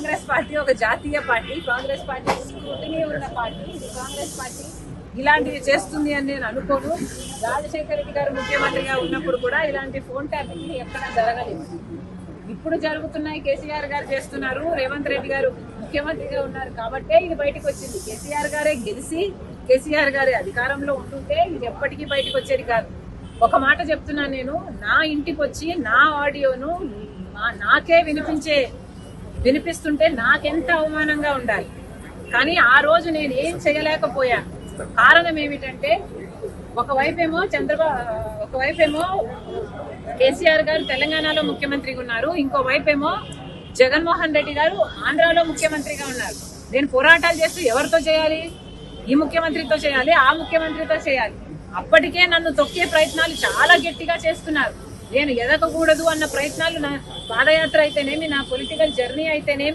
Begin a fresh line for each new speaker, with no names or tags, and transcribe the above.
Congress party ఒక జాతీయ party. Congress party scrutiny ఉన్న పార్టీ. కాంగ్రెస్ పార్టీ. ఇలాంటివి చేస్తుంది అని నేను అనుకోను. రాజశేఖర రెడ్డి గారు ముఖ్యమంత్రిగా ఉన్నప్పుడు కూడా ఇలాంటి ఫోన్ ట్యాపింగ్ ఎక్కడ జరగలేదు. ఇప్పుడు జరుగుతున్నాయి. కేసీఆర్ గారు చేస్తున్నారు. రేవంత్ రెడ్డి గారు ముఖ్యమంత్రిగా ఉన్నారు కాబట్టే ఇది బయటకు వచ్చింది. కేసీఆర్ గారే గెలిచి కేసీఆర్ గారి అధికారంలో ఉంటుంటే ఇది ఎప్పటికీ బయటకు వచ్చేది కాదు. ఒక మాట చెప్తున్నాను నేను. నా ఇంటికి వచ్చి నా ఆడియోను నాకే వినిపించే వినిపిస్తుంటే నాకెంత అవమానంగా ఉండాలి. కానీ ఆ రోజు నేను ఏం చేయలేకపోయాను. కారణం ఏమిటంటే ఒకవైపేమో చంద్రబాబు ఒకవైపేమో కేసీఆర్ గారు తెలంగాణలో ముఖ్యమంత్రిగా ఉన్నారు. ఇంకో ఏమో జగన్మోహన్ రెడ్డి గారు ఆంధ్రాలో ముఖ్యమంత్రిగా ఉన్నారు. నేను పోరాటాలు చేస్తూ ఎవరితో చేయాలి? ఈ ముఖ్యమంత్రితో చేయాలి? ఆ ముఖ్యమంత్రితో చేయాలి? అప్పటికే నన్ను తొక్కే ప్రయత్నాలు చాలా గట్టిగా చేస్తున్నారు. నేను ఎదగకూడదు అన్న ప్రయత్నాలు నా పాదయాత్ర అయితేనేమి నా పొలిటికల్ జర్నీ అయితేనేమి